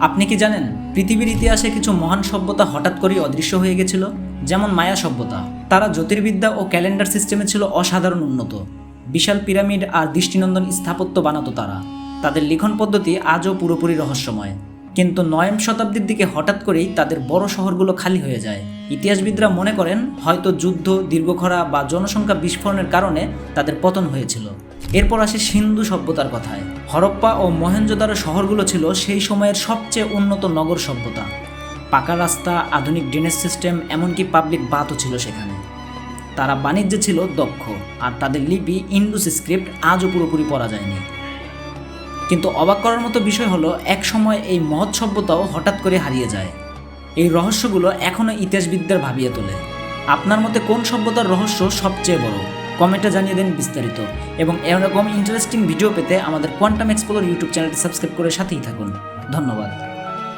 আপনি কি জানেন, পৃথিবীর ইতিহাসে কিছু মহান সভ্যতা হঠাৎ করেই অদৃশ্য হয়ে গেছিল? যেমন মায়া সভ্যতা। তারা জ্যোতির্বিদ্যা ও ক্যালেন্ডার সিস্টেমে ছিল অসাধারণ উন্নত। বিশাল পিরামিড আর দৃষ্টিনন্দন স্থাপত্য বানাতো তারা। তাদের লিখন পদ্ধতি আজও পুরোপুরি রহস্যময়। কিন্তু নয়ম শতাব্দীর দিকে হঠাৎ করেই তাদের বড় শহরগুলো খালি হয়ে যায়। ইতিহাসবিদরা মনে করেন, হয়তো যুদ্ধ দীর্ঘখরা বা জনসংখ্যা বিস্ফোরণের কারণে তাদের পতন হয়েছিল। এরপর আসে সিন্ধু সভ্যতার কথায়। হরপ্পা ও মহেঞ্জোদারো শহরগুলো ছিল সেই সময়ের সবচেয়ে উন্নত নগর সভ্যতা। পাকা রাস্তা, আধুনিক ড্রেনেজ সিস্টেম এমনকি পাবলিক বাথও ছিল সেখানে। তারা বাণিজ্যে ছিল দক্ষ, আর তাদের লিপি ইন্ডুস স্ক্রিপ্ট আজও পুরোপুরি পড়া যায়নি। কিন্তু অবাক করার মতো বিষয় হলো, এক সময় এই মহৎ সভ্যতাও হঠাৎ করে হারিয়ে যায়। এই রহস্যগুলো এখনও ইতিহাসবিদদের ভাবিয়ে তোলে। আপনার মতে কোন সভ্যতার রহস্য সবচেয়ে বড়? কমেন্টে জানিয়ে দিন বিস্তারিত। এবং এরকম ইন্টারেস্টিং ভিডিও পেতে আমাদের কোয়ান্টাম এক্সপ্লোর ইউটিউব চ্যানেলটি সাবস্ক্রাইব করে সাথেই থাকুন। ধন্যবাদ।